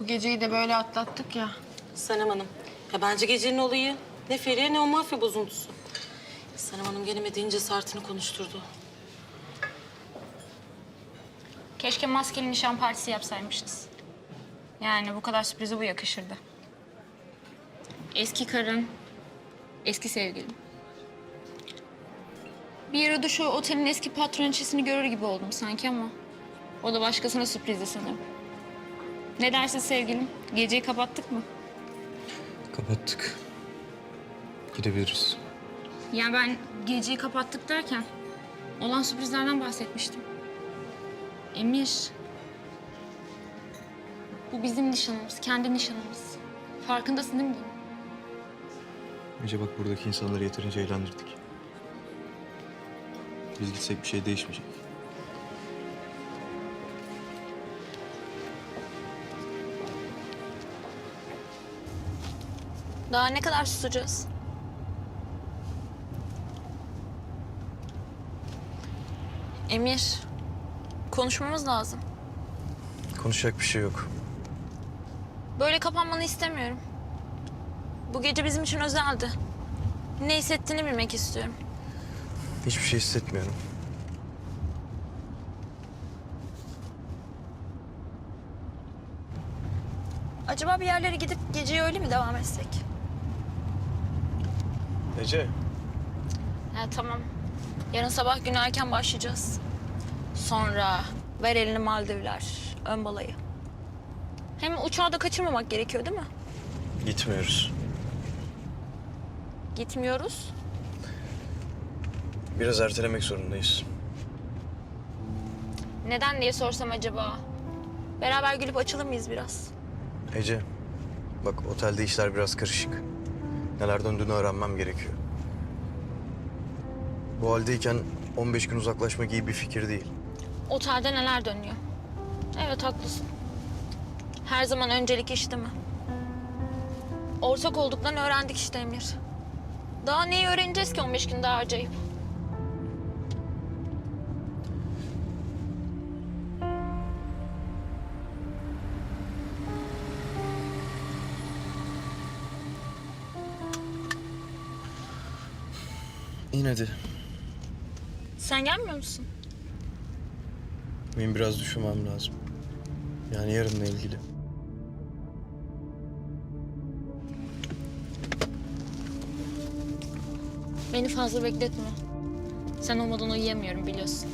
Bu geceyi de böyle atlattık ya. Sanem Hanım. Ya bence gecenin olayı ne Feriye ne o mafya bozuntusu. Sanem Hanım gene Mede'nin cesaretini konuşturdu. Keşke maskeli nişan partisi yapsaymışız. Yani bu kadar sürprize bu yakışırdı. Eski karın, eski sevgilim. Bir arada şu otelin eski patroniçesini görür gibi oldum sanki ama... ...o da başkasına sürprizdi sanırım. Ne dersin sevgilim? Geceyi kapattık mı? Kapattık. Gidebiliriz. Yani ben geceyi kapattık derken... ...olan sürprizlerden bahsetmiştim. Emir... Bu bizim nişanımız, kendi nişanımız. Farkındasın değil mi bunun? Önce bak buradaki insanları yeterince eğlendirdik. Biz gitsek bir şey değişmeyecek. Daha ne kadar susacağız? Emir, konuşmamız lazım. Konuşacak bir şey yok. Böyle kapanmanı istemiyorum. Bu gece bizim için özeldi. Ne hissettiğini bilmek istiyorum. Hiçbir şey hissetmiyorum. Acaba bir yerlere gidip geceye öyle mi devam etsek? Ece. Ha, tamam. Yarın sabah günü erken başlayacağız. Sonra ver elini Maldivler, ön balayı. Hem uçağı da kaçırmamak gerekiyor değil mi? Gitmiyoruz. Gitmiyoruz. Biraz ertelemek zorundayız. Neden diye sorsam acaba? Beraber gülüp açılır mıyız biraz? Ece. Bak otelde işler biraz karışık. Neler döndüğünü öğrenmem gerekiyor. Bu haldeyken 15 gün uzaklaşmak iyi bir fikir değil. Otelde neler dönüyor? Evet haklısın. Her zaman öncelik iş değil mi? Ortak olduklarını öğrendik işte Emir. Daha neyi öğreneceğiz ki 15 gün daha harcayıp? Yine de Sen gelmiyor musun? benim biraz düşünmem lazım. Yani yarınla ilgili. Beni fazla bekletme. Sen olmadan uyuyamıyorum biliyorsun.